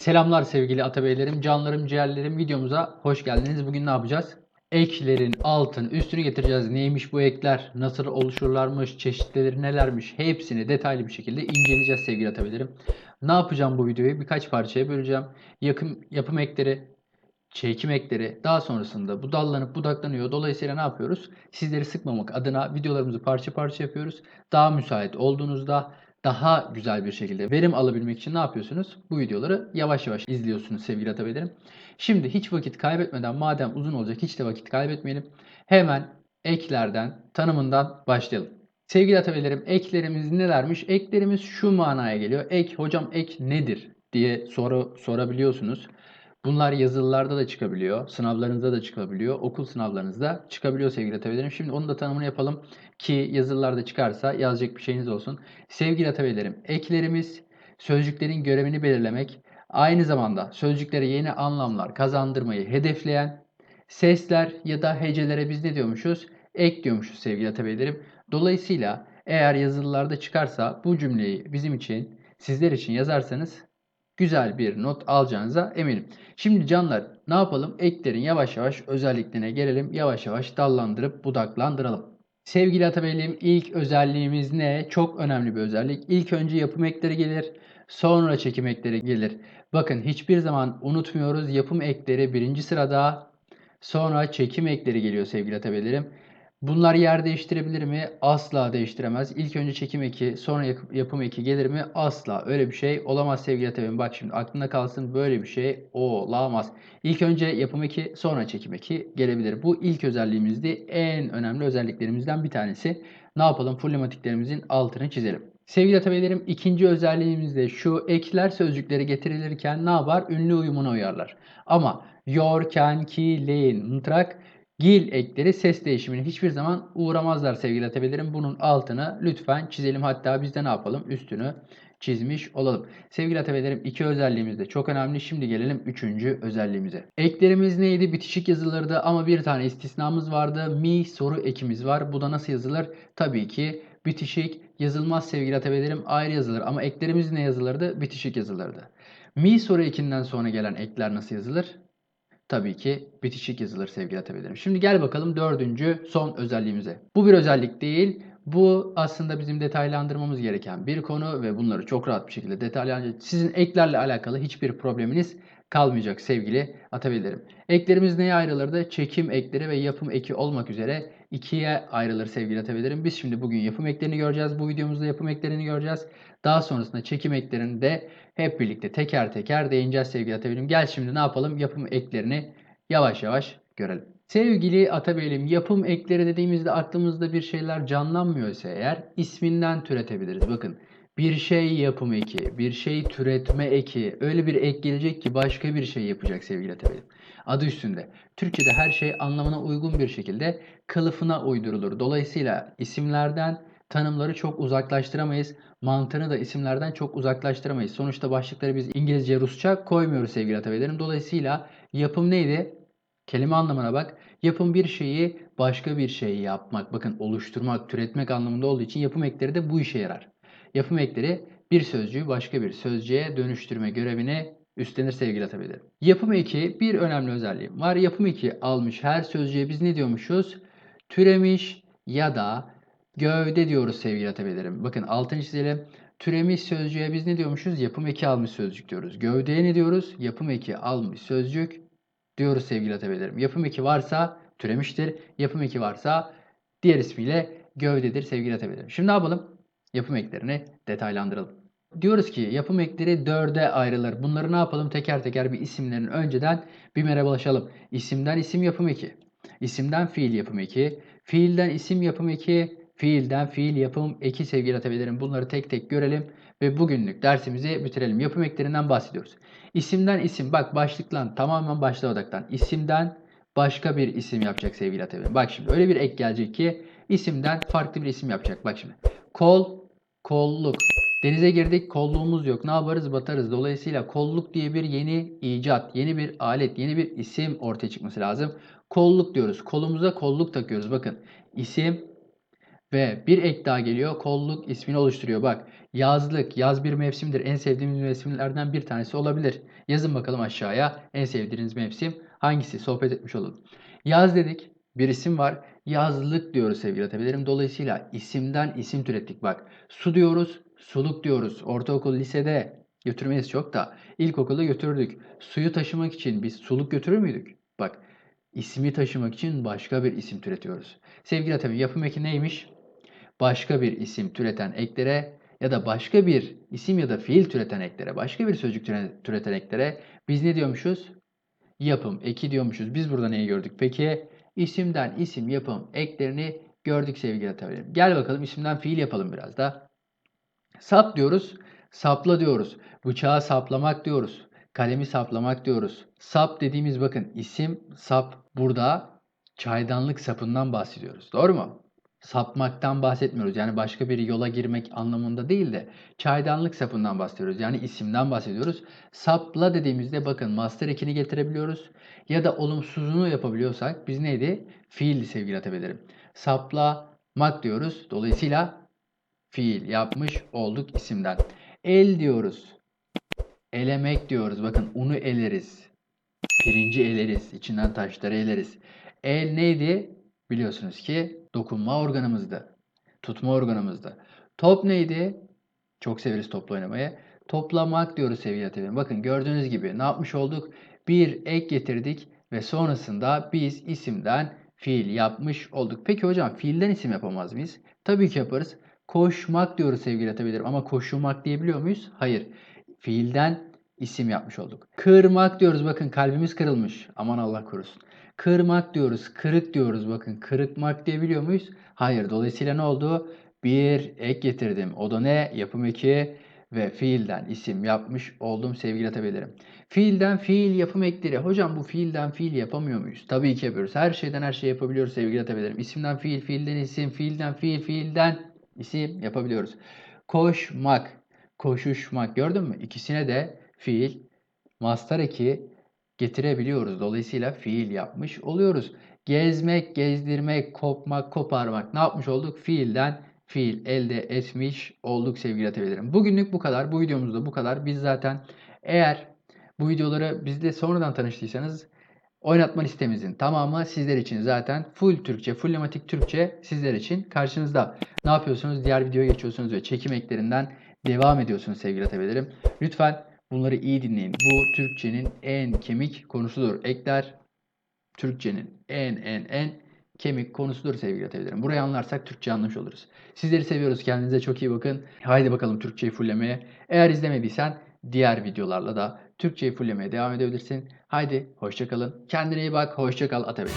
Selamlar sevgili atabeylerim, canlarım, ciğerlerim videomuza hoş geldiniz. Bugün ne yapacağız? Eklerin altın üstünü getireceğiz. Neymiş bu ekler, nasıl oluşurlarmış, çeşitleri nelermiş hepsini detaylı bir şekilde inceleyeceğiz sevgili atabeylerim. Ne yapacağım bu videoyu? Birkaç parçaya böleceğim. Yakım, yapım ekleri, çekim ekleri daha sonrasında bu dallanıp budaklanıyor. Dolayısıyla ne yapıyoruz? Sizleri sıkmamak adına videolarımızı parça parça yapıyoruz. Daha müsait olduğunuzda daha güzel bir şekilde verim alabilmek için ne yapıyorsunuz? Bu videoları yavaş yavaş izliyorsunuz sevgili atabeylerim. Şimdi hiç vakit kaybetmeden madem uzun olacak hiç de vakit kaybetmeyelim. Hemen eklerden, tanımından başlayalım. Sevgili atabeylerim eklerimiz nelermiş? Eklerimiz şu manaya geliyor. Ek, hocam ek nedir diye soru sorabiliyorsunuz. Bunlar yazılılarda da çıkabiliyor, sınavlarınızda da çıkabiliyor, okul sınavlarınızda çıkabiliyor sevgili atabeylerim. Şimdi onun da tanımını yapalım ki yazılılarda çıkarsa yazacak bir şeyiniz olsun. Sevgili atabeylerim, eklerimiz sözcüklerin görevini belirlemek, aynı zamanda sözcüklere yeni anlamlar kazandırmayı hedefleyen sesler ya da hecelere biz ne diyormuşuz? Ek diyormuşuz sevgili atabeylerim. Dolayısıyla eğer yazılılarda çıkarsa bu cümleyi bizim için, sizler için yazarsanız güzel bir not alacağınıza eminim. Şimdi canlar ne yapalım? Eklerin yavaş yavaş özelliklerine gelelim. Yavaş yavaş dallandırıp budaklandıralım. Sevgili Atabeyliğim ilk özelliğimiz ne? Çok önemli bir özellik. İlk önce yapım ekleri gelir. Sonra çekim ekleri gelir. Bakın hiçbir zaman unutmuyoruz. Yapım ekleri birinci sırada. Sonra çekim ekleri geliyor sevgili Atabeylerim. Bunlar yer değiştirebilir mi? Asla değiştiremez. İlk önce çekim eki, sonra yapım eki gelir mi? Asla. Öyle bir şey olamaz sevgili Atebeyim. Bak şimdi aklında kalsın böyle bir şey olamaz. İlk önce yapım eki, sonra çekim eki gelebilir. Bu ilk özelliğimizdi. En önemli özelliklerimizden bir tanesi. Ne yapalım? Fullematiklerimizin altını çizelim. Sevgili atabeylerim ikinci özelliğimiz de şu ekler sözcükleri getirilirken ne yapar? Ünlü uyumuna uyarlar. Ama your, can, ki, lein, mıntrak Gil ekleri ses değişimine hiçbir zaman uğramazlar sevgili atabilirim. Bunun altını lütfen çizelim. Hatta biz de ne yapalım? Üstünü çizmiş olalım. Sevgili atabilirim iki özelliğimiz de çok önemli. Şimdi gelelim üçüncü özelliğimize. Eklerimiz neydi? Bitişik yazılırdı ama bir tane istisnamız vardı. Mi soru ekimiz var. Bu da nasıl yazılır? Tabii ki bitişik yazılmaz sevgili atabilirim. Ayrı yazılır ama eklerimiz ne yazılırdı? Bitişik yazılırdı. Mi soru ekinden sonra gelen ekler nasıl yazılır? Tabii ki bitişik yazılır sevgili atabilirim. Şimdi gel bakalım dördüncü son özelliğimize. Bu bir özellik değil. Bu aslında bizim detaylandırmamız gereken bir konu ve bunları çok rahat bir şekilde detaylandıracağız. Sizin eklerle alakalı hiçbir probleminiz kalmayacak sevgili atabilirim. Eklerimiz neye ayrılırdı? Çekim ekleri ve yapım eki olmak üzere ikiye ayrılır sevgili atabilirim. Biz şimdi bugün yapım eklerini göreceğiz. Bu videomuzda yapım eklerini göreceğiz. Daha sonrasında çekim eklerini de hep birlikte teker teker değineceğiz sevgili Atabeylim. Gel şimdi ne yapalım? Yapım eklerini yavaş yavaş görelim. Sevgili Atabeylim yapım ekleri dediğimizde aklımızda bir şeyler canlanmıyorsa eğer isminden türetebiliriz. Bakın bir şey yapım eki, bir şey türetme eki, öyle bir ek gelecek ki başka bir şey yapacak sevgili Atabeylim. Adı üstünde. Türkçe'de her şey anlamına uygun bir şekilde kılıfına uydurulur. Dolayısıyla isimlerden tanımları çok uzaklaştıramayız. Mantığını da isimlerden çok uzaklaştıramayız. Sonuçta başlıkları biz İngilizce, Rusça koymuyoruz sevgili atabeylerim. Dolayısıyla yapım neydi? Kelime anlamına bak. Yapım bir şeyi başka bir şeyi yapmak, bakın oluşturmak, türetmek anlamında olduğu için yapım ekleri de bu işe yarar. Yapım ekleri bir sözcüğü başka bir sözcüğe dönüştürme görevini üstlenir sevgili atabeylerim. Yapım eki bir önemli özelliği var. Yapım eki almış her sözcüğe biz ne diyormuşuz? Türemiş ya da Gövde diyoruz sevgili atabilirim. Bakın altını çizelim. Türemiş sözcüğe biz ne diyormuşuz? Yapım eki almış sözcük diyoruz. Gövdeye ne diyoruz? Yapım eki almış sözcük diyoruz sevgili atabilirim. Yapım eki varsa türemiştir. Yapım eki varsa diğer ismiyle gövdedir sevgili atabilirim. Şimdi ne yapalım? Yapım eklerini detaylandıralım. Diyoruz ki yapım ekleri dörde ayrılır. Bunları ne yapalım? Teker teker bir isimlerin önceden bir merhabalaşalım. İsimden isim yapım eki. İsimden fiil yapım eki. Fiilden isim yapım eki fiilden fiil yapım eki sevgili atabilirim. Bunları tek tek görelim ve bugünlük dersimizi bitirelim. Yapım eklerinden bahsediyoruz. İsimden isim bak başlıklan tamamen başta odaklan. İsimden başka bir isim yapacak sevgili atabilirim. Bak şimdi öyle bir ek gelecek ki isimden farklı bir isim yapacak. Bak şimdi kol, kolluk. Denize girdik kolluğumuz yok. Ne yaparız batarız. Dolayısıyla kolluk diye bir yeni icat, yeni bir alet, yeni bir isim ortaya çıkması lazım. Kolluk diyoruz. Kolumuza kolluk takıyoruz. Bakın isim Ve bir ek daha geliyor. Kolluk ismini oluşturuyor. Bak yazlık. Yaz bir mevsimdir. En sevdiğimiz mevsimlerden bir tanesi olabilir. Yazın bakalım aşağıya. En sevdiğiniz mevsim hangisi? Sohbet etmiş olalım. Yaz dedik. Bir isim var. Yazlık diyoruz sevgili atabilirim. Dolayısıyla isimden isim türettik. Bak su diyoruz. Suluk diyoruz. Ortaokul, lisede götürmeyiz çok da. İlkokulda götürdük. Suyu taşımak için biz suluk götürür müydük? Bak ismi taşımak için başka bir isim türetiyoruz. Sevgili tabii yapım eki neymiş? Başka bir isim türeten eklere ya da başka bir isim ya da fiil türeten eklere, başka bir sözcük türe- türeten eklere biz ne diyormuşuz? Yapım eki diyormuşuz. Biz burada neyi gördük? Peki isimden isim yapım eklerini gördük sevgili atabilirim. Gel bakalım isimden fiil yapalım biraz da. Sap diyoruz, sapla diyoruz. Bıçağı saplamak diyoruz. Kalemi saplamak diyoruz. Sap dediğimiz bakın isim sap burada çaydanlık sapından bahsediyoruz. Doğru mu? Sapmaktan bahsetmiyoruz. Yani başka bir yola girmek anlamında değil de çaydanlık sapından bahsediyoruz. Yani isimden bahsediyoruz. Sapla dediğimizde bakın master ekini getirebiliyoruz. Ya da olumsuzunu yapabiliyorsak biz neydi? Fiildi sevgili atabilirim. Saplamak diyoruz. Dolayısıyla fiil yapmış olduk isimden. El diyoruz. Elemek diyoruz. Bakın unu eleriz. Pirinci eleriz. içinden taşları eleriz. El neydi? Biliyorsunuz ki dokunma organımızdı. Tutma organımızdı. Top neydi? Çok severiz topla oynamayı. Toplamak diyoruz sevgili atölyeler. Bakın gördüğünüz gibi ne yapmış olduk? Bir ek getirdik ve sonrasında biz isimden fiil yapmış olduk. Peki hocam fiilden isim yapamaz mıyız? Tabii ki yaparız. Koşmak diyoruz sevgili atabilirim ama koşulmak diyebiliyor muyuz? Hayır. Fiilden isim yapmış olduk. Kırmak diyoruz bakın kalbimiz kırılmış. Aman Allah korusun. Kırmak diyoruz, kırık diyoruz bakın. Kırıkmak diyebiliyor muyuz? Hayır. Dolayısıyla ne oldu? Bir ek getirdim. O da ne? Yapım eki ve fiilden isim yapmış oldum sevgili atabilirim. Fiilden fiil yapım ekleri. Hocam bu fiilden fiil yapamıyor muyuz? Tabii ki yapıyoruz. Her şeyden her şey yapabiliyoruz sevgili atabilirim. İsimden fiil, fiilden isim, fiilden fiil, fiilden isim yapabiliyoruz. Koşmak, koşuşmak gördün mü? İkisine de fiil, mastar eki getirebiliyoruz. Dolayısıyla fiil yapmış oluyoruz. Gezmek, gezdirmek, kopmak, koparmak ne yapmış olduk? Fiilden fiil elde etmiş olduk sevgili atabilirim. Bugünlük bu kadar. Bu videomuzda bu kadar. Biz zaten eğer bu videoları bizde sonradan tanıştıysanız oynatma listemizin tamamı sizler için zaten full Türkçe, fullematik Türkçe sizler için karşınızda. Ne yapıyorsunuz? Diğer videoya geçiyorsunuz ve çekim eklerinden devam ediyorsunuz sevgili atabilirim. Lütfen bunları iyi dinleyin. Bu Türkçenin en kemik konusudur. Ekler Türkçenin en en en kemik konusudur sevgili atabilirim. Burayı anlarsak Türkçe anlamış oluruz. Sizleri seviyoruz. Kendinize çok iyi bakın. Haydi bakalım Türkçeyi fullemeye. Eğer izlemediysen diğer videolarla da Türkçeyi fullemeye devam edebilirsin. Haydi hoşçakalın. Kendine iyi bak. Hoşçakal Atabey.